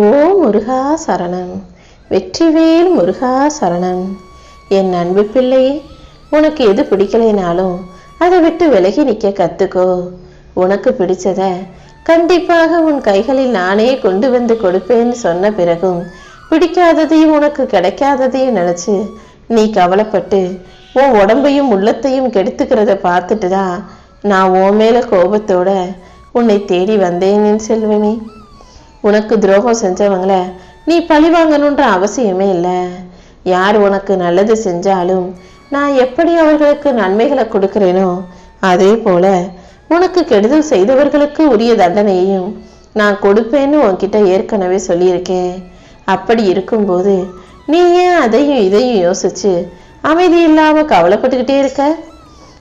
ஓ முருகா சரணம். வெற்றிவேல் முருகா சரணம். என் அன்பு பிள்ளையே உனக்கு எது பிடிக்கலைனாலும் அதை விட்டு விலகி நிற்க கத்துக்கோ. உனக்கு பிடிச்சத கண்டிப்பாக உன் கைகளில் நானே கொண்டு வந்து கொடுப்பேன்னு சொன்ன பிறகும் பிடிக்காததையும் உனக்கு கிடைக்காததையும் நினச்சி நீ கவலைப்பட்டு உன் உடம்பையும் உள்ளத்தையும் கெடுத்துக்கிறத பார்த்துட்டு தான் நான் உன் மேலே கோபத்தோட உன்னை தேடி வந்தேன்னு செல்வனே உனக்கு துரோகம் செஞ்சவங்கள நீ பழி வாங்கணுன்ற அவசியமே இல்லை. யார் உனக்கு நல்லது செஞ்சாலும் நான் எப்படி அவர்களுக்கு நன்மைகளை கொடுக்கிறேனோ அதே போல உனக்கு கெடுதல் செய்தவர்களுக்கு உரிய தண்டனையையும் நான் கொடுப்பேன்னு உன்கிட்ட ஏற்கனவே சொல்லியிருக்கேன். அப்படி இருக்கும்போது நீ ஏன் அதையும் இதையும் யோசிச்சு அமைதி இல்லாம கவலைப்பட்டுக்கிட்டே இருக்க?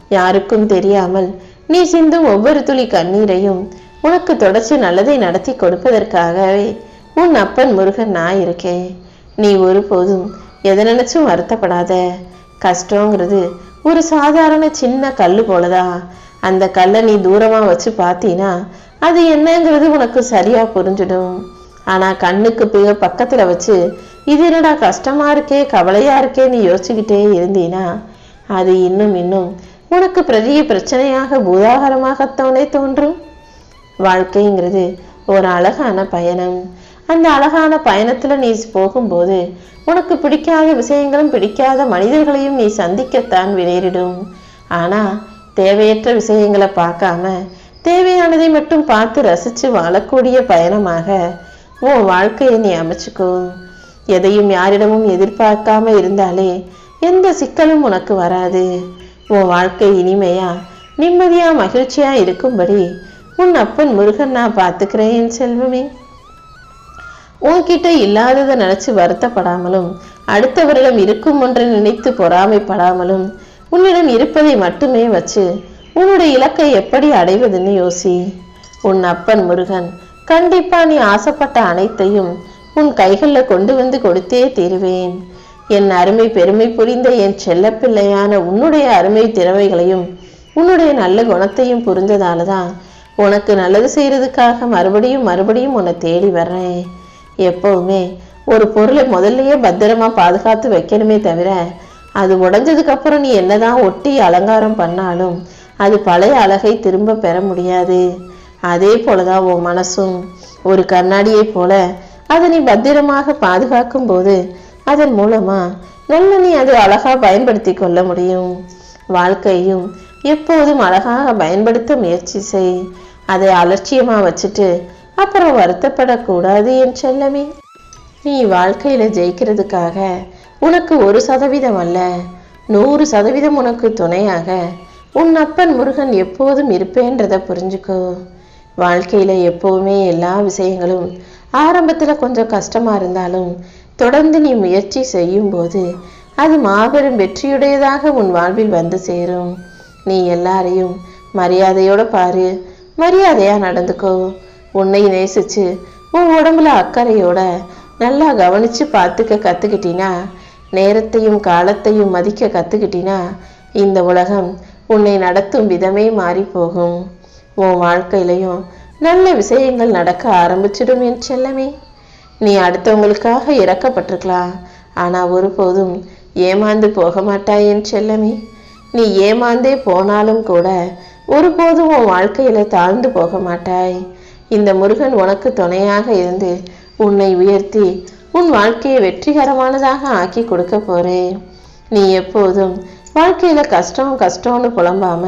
யாருக்கும் தெரியாமல் நீ சிந்தும் ஒவ்வொரு துளி கண்ணீரையும் உனக்கு தொடர்ச்சி நல்லதை நடத்தி கொடுப்பதற்காகவே உன் அப்பன் முருகன் நான் இருக்கேன். நீ ஒருபோதும் எதை நினைச்சும் வருத்தப்படாத. கஷ்டங்கிறது ஒரு சாதாரண சின்ன கல் போலதா? அந்த கல்லை நீ தூரமாக வச்சு பார்த்தீனா அது என்னங்கிறது உனக்கு சரியா புரிஞ்சிடும். ஆனால் கண்ணுக்கு பிக பக்கத்தில் வச்சு இது என்னடா கஷ்டமாக இருக்கே கவலையாக இருக்கே நீ யோசிச்சுக்கிட்டே இருந்தீனா அது இன்னும் இன்னும் உனக்கு பெரிய பிரச்சனையாக பூதாகரமாகத்தானே தோன்றும். வாழ்க்கைங்கிறது ஒரு அழகான பயணம். அந்த அழகான பயணத்துல நீ போகும்போது உனக்கு பிடிக்காத விஷயங்களும் பிடிக்காத மனிதர்களையும் நீ சந்திக்கத்தான் நேரிடும் ஆனா தேவையற்ற விஷயங்களை பார்க்காம தேவையானதை மட்டும் பார்த்து ரசிச்சு வாழக்கூடிய பயணமாக உன் வாழ்க்கையை நீ அமைச்சுக்கோ. எதையும் யாரிடமும் எதிர்பார்க்காம இருந்தாலே எந்த சிக்கலும் உனக்கு வராது. உன் வாழ்க்கை இனிமையா நிம்மதியா மகிழ்ச்சியா இருக்கும்படி உன் அப்பன் முருகன் நான் பார்த்துக்கிறேன் என் செல்வமே. உன்கிட்ட இல்லாததை நினைச்சு வருத்தப்படாமலும் அடுத்தவரிடம் இருக்கும் ஒன்றை நினைத்து பொறாமைப்படாமலும் உன்னிடம் இருப்பதை மட்டுமே வச்சு உன்னுடைய இலக்கை எப்படி அடைவதுன்னு யோசி. உன் அப்பன் முருகன் கண்டிப்பா நீ ஆசைப்பட்ட அனைத்தையும் உன் கைகளில் கொண்டு வந்து கொடுத்தே தீருவேன். என் அருமை பெருமை புரிந்த என் செல்லப்பிள்ளையான உன்னுடைய அருமை திறமைகளையும் உன்னுடைய நல்ல குணத்தையும் புரிஞ்சதால தான் உனக்கு நல்லது செய்கிறதுக்காக மறுபடியும் மறுபடியும் உன்னை தேடி வர்றேன். எப்போவுமே ஒரு பொருளை முதல்லையே பத்திரமா பாதுகாத்து வைக்கணுமே தவிர அது உடஞ்சதுக்கப்புறம் நீ என்னதான் ஒட்டி அலங்காரம் பண்ணாலும் அது பழைய அழகை திரும்ப பெற முடியாது. அதே போலதான் உன் மனசும் ஒரு கண்ணாடியை போல அதை நீ பத்திரமாக பாதுகாக்கும் போது அதன் மூலமா நல்ல நீ அது அழகா பயன்படுத்தி கொள்ள முடியும். வாழ்க்கையும் எப்போதும் அழகாக பயன்படுத்த முயற்சி செய். அதை அலட்சியமா வச்சுட்டு அப்புறம் வருத்தப்படக்கூடாது என் செல்லமே. நீ வாழ்க்கையில ஜெயிக்கிறதுக்காக உனக்கு ஒரு சதவீதம் அல்ல நூறு சதவீதம் உனக்கு துணையாக உன் அப்பன் முருகன் எப்போதும் இருப்பேன்றதை புரிஞ்சுக்கோ. வாழ்க்கையில எப்போவுமே எல்லா விஷயங்களும் ஆரம்பத்துல கொஞ்சம் கஷ்டமா இருந்தாலும் தொடர்ந்து நீ முயற்சி செய்யும் போது அது மாபெரும் வெற்றியுடையதாக உன் வாழ்வில் வந்து சேரும். நீ எல்லாரையும் மரியாதையோட பாரு. மரியாதையா நடந்துக்கோ. உன்னை நேசிச்சு உன் உடம்புல அக்கறையோட நல்லா கவனிச்சு பார்த்துக்க கத்துக்கிட்டினா நேரத்தையும் காலத்தையும் மதிக்க கத்துக்கிட்டினா இந்த உலகம் உன்னை நடத்தும் விதமே மாறி போகும் உன் வாழ்க்கையிலையும் நல்ல விஷயங்கள் நடக்க ஆரம்பிச்சிடும் என் செல்லமே. நீ அடுத்தவங்களுக்காக இறக்கப்பட்டிருக்கலாம். ஆனா ஒருபோதும் ஏமாந்து போக மாட்டாய் என் செல்லமே. நீ ஏமாந்தே போனாலும் கூட ஒருபோதும் உன் வாழ்க்கையில தாழ்ந்து போக மாட்டாய். இந்த முருகன் உனக்கு துணையாக இருந்து உன்னை உயர்த்தி உன் வாழ்க்கையை வெற்றிகரமானதாக ஆக்கி கொடுக்க போறேன் நீ எப்போதும் வாழ்க்கையில கஷ்டம் கஷ்டம்னு புலம்பாம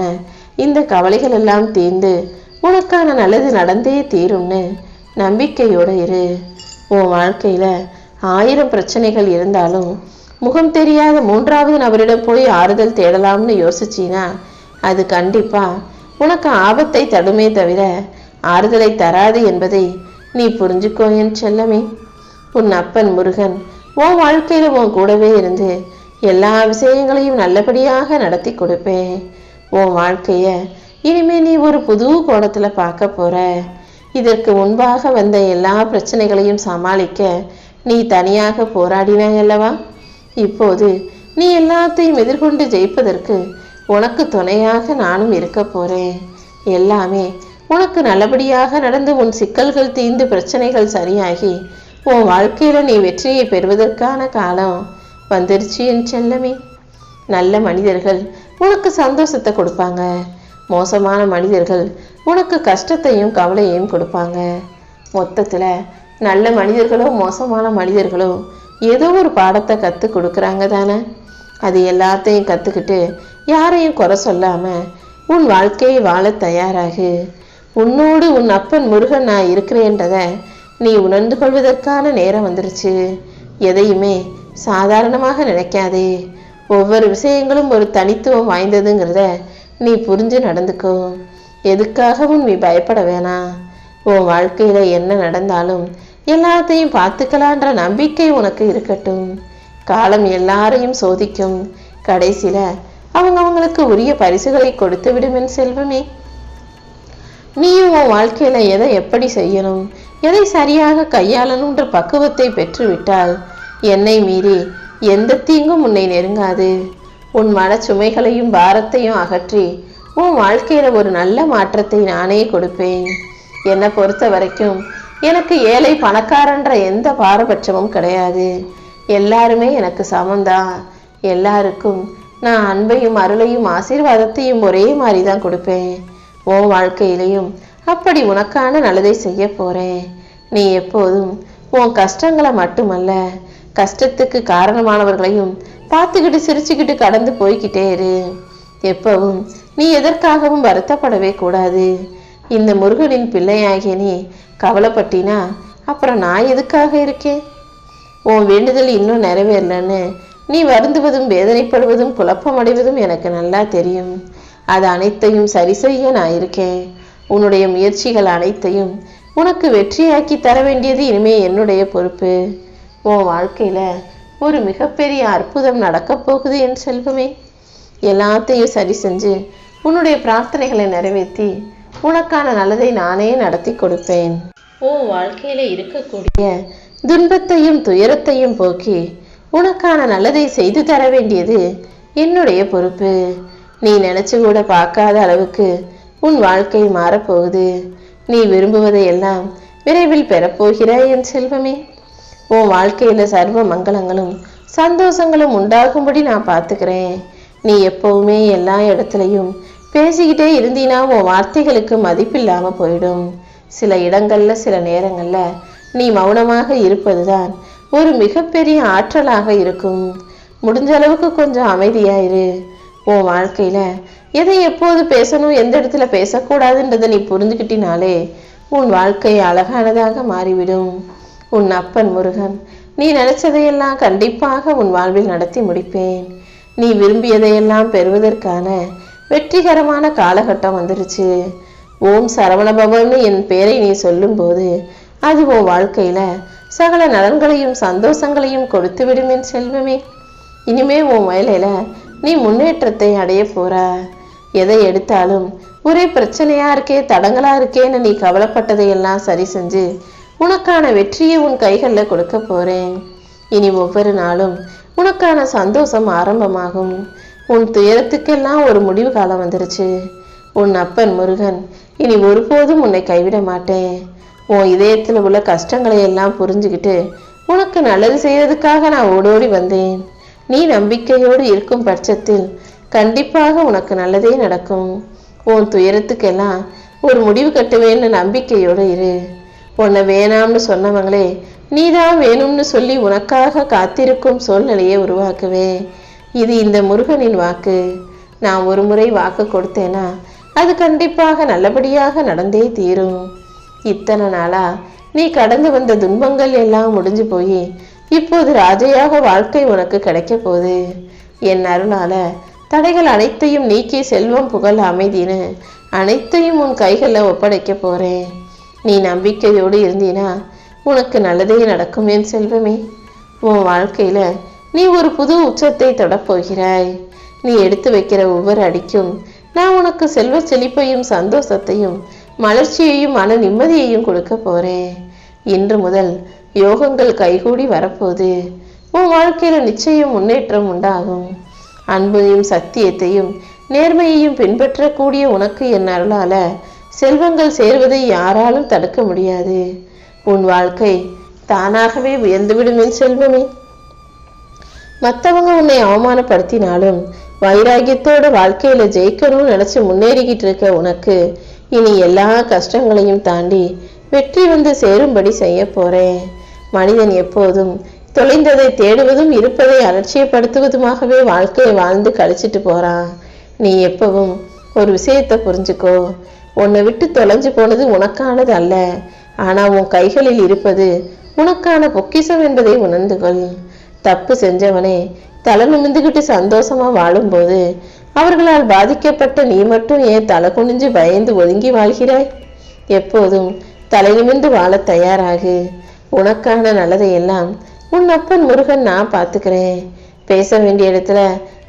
இந்த கவலைகள் எல்லாம் தீர்ந்து உனக்கான நல்லது நடந்தே தீரும்னு நம்பிக்கையோட இரு. உன் வாழ்க்கையில ஆயிரம் பிரச்சனைகள் இருந்தாலும் முகம் தெரியாத மூன்றாவது நபரிடம் போய் ஆறுதல் தேடலாம்னு யோசிச்சீனா? அது கண்டிப்பா. உனக்கு ஆபத்தை தடுமே தவிர ஆறுதலை தராது என்பதை நீ புரிஞ்சுக்கோ என் செல்லமே. உன் அப்பன் முருகன் உன் வாழ்க்கையில் உன் கூடவே இருந்து எல்லா விஷயங்களையும் நல்லபடியாக நடத்தி கொடுப்பேன். உன் வாழ்க்கைய இனிமே நீ ஒரு புது கோணத்துல பார்க்க போற. இதற்கு முன்பாக வந்த எல்லா பிரச்சனைகளையும் சமாளிக்க நீ தனியாக போராடினாய் அல்லவா? இப்போது நீ எல்லாத்தையும் எதிர்கொண்டு ஜெயிப்பதற்கு உனக்கு துணையாக நானும் இருக்க போறேன். எல்லாமே உனக்கு நல்லபடியாக நடந்து உன் சிக்கல்கள் தீர்ந்து பிரச்சனைகள் சரியாகி உன் வாழ்க்கையில நீ வெற்றியை பெறுவதற்கான காலம் வந்துருச்சு என் செல்லமே. நல்ல மனிதர்கள் உனக்கு சந்தோஷத்தை கொடுப்பாங்க. மோசமான மனிதர்கள் உனக்கு கஷ்டத்தையும் கவலையையும் கொடுப்பாங்க. மொத்தத்தில் நல்ல மனிதர்களோ மோசமான மனிதர்களோ ஏதோ ஒரு பாடத்தை கற்றுக் கொடுக்குறாங்க தானே? அது எல்லாத்தையும் கற்றுக்கிட்டு யாரையும் குறை சொல்லாமல் உன் வாழ்க்கையை வாழ தயாராகு. உன்னோடு உன் அப்பன் முருகன் நான் இருக்கிறேன்றதை நீ உணர்ந்து கொள்வதற்கான நேரம் வந்துருச்சு. எதையுமே சாதாரணமாக நினைக்காதே. ஒவ்வொரு விஷயங்களும் ஒரு தனித்துவம் வாய்ந்ததுங்கிறத நீ புரிஞ்சு நடந்துக்கோ. எதுக்காகவும் நீ பயப்பட வேணாம். உன் வாழ்க்கையில் என்ன நடந்தாலும் எல்லாத்தையும் பார்த்துக்கலான்ற நம்பிக்கை உனக்கு இருக்கட்டும். காலம் எல்லாரையும் சோதிக்கும். கடைசியில அவங்க அவங்களுக்கு உரிய பரிசுகளை கொடுத்து விடுமென் செல்வமே. நீயும் உன் வாழ்க்கையில எதை எப்படி செய்யணும்? எதை சரியாக கையாளணுன்ற பக்குவத்தை பெற்றுவிட்டால் என்னை மீறி எந்த தீங்கும் உன்னை நெருங்காது. உன் மனச்சுமைகளையும் பாரத்தையும் அகற்றி உன் வாழ்க்கையில ஒரு நல்ல மாற்றத்தை நானே கொடுப்பேன். என்னை பொறுத்த வரைக்கும் எனக்கு ஏழை பணக்காரன்ற எந்த பாரபட்சமும் கிடையாது. எல்லாருமே எனக்கு சமந்தான் எல்லாருக்கும் நான் அன்பையும் அருளையும் ஆசீர்வாதத்தையும் ஒரே மாதிரி தான் கொடுப்பேன். உன் வாழ்க்கையிலையும் அப்படி உனக்கான நல்லதை செய்ய போறேன். நீ எப்போதும் உன் கஷ்டங்களை மட்டுமல்ல கஷ்டத்துக்கு காரணமானவர்களையும் பார்த்துக்கிட்டு சிரிச்சுக்கிட்டு கடந்து போய்க்கிட்டே இரு. எப்பவும் நீ எதற்காகவும் வருத்தப்படவே கூடாது. இந்த முருகனின் பிள்ளையாகிய நீ கவலைப்பட்டினா? அப்புறம் நான் எதுக்காக இருக்கேன்? உன் வேண்டுதல் இன்னும் நிறைவேறலன்னு நீ வருந்துவதும் வேதனைப்படுவதும் குழப்பமடைவதும் எனக்கு நல்லா தெரியும். அது அனைத்தையும் சரி செய்ய நான் இருக்கேன். உன்னுடைய முயற்சிகள் அனைத்தையும் உனக்கு வெற்றியாக்கி தர வேண்டியது இனிமே என்னுடைய பொறுப்பு. உன் வாழ்க்கையில ஒரு மிகப்பெரிய அற்புதம் நடக்கப் போகுது என் செல்வமே. எல்லாத்தையும் சரி செஞ்சு உன்னுடைய பிரார்த்தனைகளை நிறைவேற்றி உனக்கான நல்லதை நானே நடத்தி கொடுப்பேன். உன் வாழ்க்கையில இருக்கக்கூடிய துன்பத்தையும் துயரத்தையும் போக்கி உனக்கான நல்லதை செய்து தர வேண்டியது என்னுடைய பொறுப்பு. நீ நினைச்சு கூட பார்க்காத அளவுக்கு உன் வாழ்க்கை மாறப்போகுது. நீ விரும்புவதை எல்லாம் விரைவில் பெறப்போகிறாய் என் செல்வமே. உன் வாழ்க்கையில சர்வ மங்களங்களும் சந்தோஷங்களும் உண்டாகும்படி நான் பார்த்துக்கிறேன். நீ எப்பவுமே எல்லா இடத்துலையும் பேசிக்கிட்டே இருந்தீனா உன் வார்த்தைகளுக்கு மதிப்பில்லாம போயிடும். சில இடங்கள்ல சில நேரங்களில் நீ மௌனமாக இருப்பதுதான் ஒரு மிகப்பெரிய ஆற்றலாக இருக்கும். முடிஞ்ச அளவுக்கு கொஞ்சம் அமைதியாயிரு உன் வாழ்க்கையில எதை எப்போது பேசணும் எந்த இடத்துல பேசக்கூடாதுன்றதை நீ புரிஞ்சுக்கிட்டினாலே உன் வாழ்க்கை அழகானதாக மாறிவிடும். உன் அப்பன் முருகன் நீ நினைச்சதையெல்லாம் கண்டிப்பாக உன் வாழ்வில் நடத்தி முடிப்பேன். நீ விரும்பியதையெல்லாம் பெறுவதற்கான வெற்றிகரமான காலகட்டம் வந்துருச்சு. ஓம் சரவணபவன்னு என் பேரை நீ சொல்லும்போது அது உன் வாழ்க்கையில சகல நலன்களையும் சந்தோஷங்களையும் கொடுத்து விடும் என் செல்வமே. இனிமே உன் வேலையில நீ முன்னேற்றத்தை அடைய போற. எதை எடுத்தாலும் ஒரே பிரச்சனையா இருக்கே தடங்களா இருக்கேன்னு நீ கவலைப்பட்டதையெல்லாம் சரி செஞ்சு உனக்கான வெற்றியை உன் கைகள்ல கொடுக்க போறேன். இனி ஒவ்வொரு நாளும் உனக்கான சந்தோஷம் ஆரம்பமாகும். உன் துயரத்துக்கெல்லாம் ஒரு முடிவு காலம் வந்துருச்சு. உன் அப்பன் முருகன் இனி ஒருபோதும் உன்னை கைவிட மாட்டேன். உன் இதயத்தில் உள்ள கஷ்டங்களை எல்லாம் புரிஞ்சுக்கிட்டு உனக்கு நல்லது செய்யறதுக்காக நான் ஓடோடி வந்தேன். நீ நம்பிக்கையோடு இருக்கும் பட்சத்தில் கண்டிப்பாக உனக்கு நல்லதே நடக்கும். உன் துயரத்துக்கெல்லாம் ஒரு முடிவு கட்டுவேன்னு நம்பிக்கையோடு இரு. உன்னை வேணாம்னு சொன்னவங்களே நீதான் வேணும்னு சொல்லி உனக்காக காத்திருக்கும் சூழ்நிலையை உருவாக்குவேன் இது இந்த முருகனின் வாக்கு. நான் ஒரு முறை வாக்கு கொடுத்தேனா அது கண்டிப்பாக நல்லபடியாக நடந்தே தீரும். இத்தனை நாளா நீ கடந்து வந்த துன்பங்கள் எல்லாம் முடிஞ்சு போய் இப்போது ராஜையாக வாழ்க்கை உனக்கு கிடைக்க போகுது. என் அருளால தடைகள் அனைத்தையும் நீக்கி செல்வம் புகழ் அமைதின்னு அனைத்தையும் உன் கைகளில் ஒப்படைக்க போறேன். நீ நம்பிக்கையோடு இருந்தீனா உனக்கு நல்லதே நடக்கும் என் செல்வமே. உன் வாழ்க்கையில நீ ஒரு புது உச்சத்தை தொடப்போகிறாய். நீ எடுத்து வைக்கிற ஒவ்வொரு அடிக்கும் நான் உனக்கு செல்வ செழிப்பையும் சந்தோஷத்தையும் மலர்ச்சியையும் மன நிம்மதியையும் கொடுக்க போறேன். இன்று முதல் யோகங்கள் கைகூடி வரப்போகுது. உன் வாழ்க்கையில நிச்சயம் முன்னேற்றம் உண்டாகும். அன்பையும் சத்தியத்தையும் நேர்மையையும் பின்பற்றக்கூடிய உனக்கு என் அருளால செல்வங்கள் சேர்வதை யாராலும் தடுக்க முடியாது. உன் வாழ்க்கை தானாகவே உயர்ந்துவிடும் என் செல்வமே. மற்றவங்க உன்னை அவமானப்படுத்தினாலும் வைராகியத்தோட வாழ்க்கையில ஜெயிக்கணும்னு நினைச்சு முன்னேறிக்கிட்டு இருக்க உனக்கு இனி எல்லா கஷ்டங்களையும் தாண்டி வெற்றி வந்து சேரும்படி செய்ய போறேன். மனிதன் எப்போதும் தொலைந்ததை தேடுவதும் இருப்பதை அலட்சியப்படுத்துவதுமாகவே வாழ்க்கையை வாழ்ந்து கழிச்சிட்டு போறான். நீ எப்பவும் ஒரு விஷயத்தை புரிஞ்சுக்கோ. உன்னை விட்டு தொலைஞ்சு போனது உனக்கானது அல்ல. ஆனா உன் கைகளில் இருப்பது உனக்கான பொக்கிஷம் என்பதை உணர்ந்து கொள். தப்பு செஞ்சவனே தலை நிமிந்துகிட்டு சந்தோஷமா வாழும்போது அவர்களால் பாதிக்கப்பட்ட நீ மட்டும் ஏன் தலை குனிஞ்சு பயந்து ஒதுங்கி வாழ்கிறாய்? எப்போதும் தலை நிமிந்து வாழ தயாராகு. உனக்கான நல்லதையெல்லாம் உன் அப்பன் முருகன் நான் பார்த்துக்கிறேன். பேச வேண்டிய இடத்துல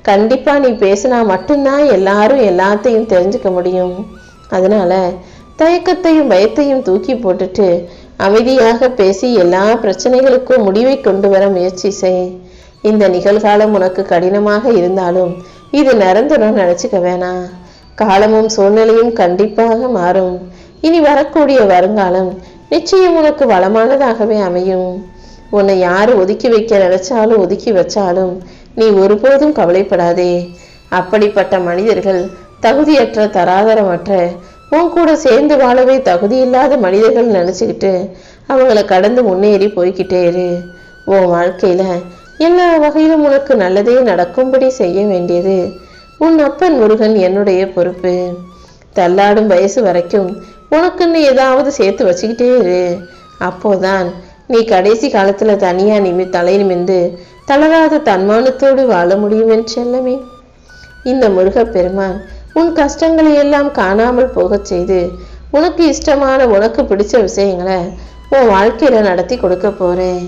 கண்டிப்பா நீ பேசினா மட்டும்தான் எல்லாரும் எல்லாத்தையும் தெரிஞ்சுக்க முடியும். அதனால தயக்கத்தையும் பயத்தையும் தூக்கி போட்டுட்டு அமைதியாக பேசி எல்லா பிரச்சனைகளுக்கும் முடிவை கொண்டு வர முயற்சி செய். இந்த நிகழ்காலம் உனக்கு கடினமாக இருந்தாலும் இது நிரந்தரம் நினைச்சுக்க வேணாம் காலமும் சூழ்நிலையும் கண்டிப்பாக மாறும். இனி வரக்கூடிய வருங்காலம் நிச்சயம் உனக்கு வளமானதாகவே அமையும். உன்னை யார் ஒதுக்கி வைக்க நினைச்சாலும் ஒதுக்கி வச்சாலும் நீ ஒருபோதும் கவலைப்படாதே. அப்படிப்பட்ட மனிதர்கள் தகுதியற்ற தராதரமற்ற உன் கூட சேர்ந்து வாழவே தகுதியில்லாத மனிதர்கள் நினச்சிக்கிட்டு அவங்கள கடந்து முன்னேறி போய்கிட்டே இரு. உன் வாழ்க்கையில எல்லா வகையிலும் உனக்கு நல்லதே நடக்கும்படி செய்ய வேண்டியது. உன் அப்பன் முருகன் என்னுடைய பொறுப்பு. தள்ளாடும் வயசு வரைக்கும் உனக்குன்னு ஏதாவது சேர்த்து வச்சுக்கிட்டே இரு. அப்போதான் நீ கடைசி காலத்துல தனியா நிமி தலை நிமிந்து தளராத தன்மானத்தோடு வாழ முடியும் என்று செல்லமே. இந்த முருகப்பெருமான் உன் கஷ்டங்களை எல்லாம் காணாமல் போகச் செய்து உனக்கு இஷ்டமான உனக்கு பிடிச்ச விஷயங்களை உன் வாழ்க்கையில நடத்தி கொடுக்க போறேன்.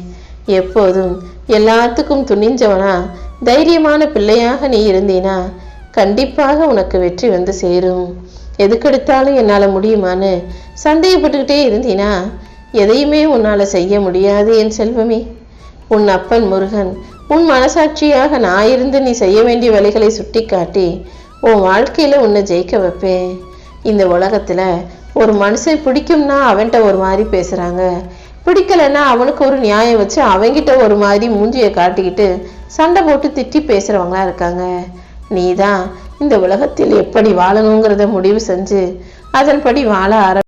எப்போதும் எல்லாத்துக்கும் துணிஞ்சவனா தைரியமான பிள்ளையாக நீ இருந்தீனா கண்டிப்பாக உனக்கு வெற்றி வந்து சேரும். எதுக்கெடுத்தாலும் என்னால முடியுமான்னு சந்தேகப்பட்டுக்கிட்டே இருந்தீனா எதையுமே உன்னால செய்ய முடியாது என் செல்வமே. உன் அப்பன் முருகன் உன் மனசாட்சியாக நான் இருந்து நீ செய்ய வேண்டிய வேலைகளை சுட்டிக்காட்டி உன் வாழ்க்கையில உன்னை ஜெயிக்க வைப்பேன். இந்த உலகத்துல ஒரு மனுஷன் பிடிக்கும்னா அவன்கிட்ட ஒரு மாதிரி பேசுறாங்க. பிடிக்கலைன்னா அவனுக்கு ஒரு நியாயம் வச்சு அவங்கிட்ட ஒரு மாதிரி மூஞ்சியை காட்டிக்கிட்டு சண்டை போட்டு திட்டி பேசுறவங்களா இருக்காங்க. நீதான் இந்த உலகத்தில் எப்படி வாழணுங்கிறத முடிவு செஞ்சு அதன்படி வாழ ஆர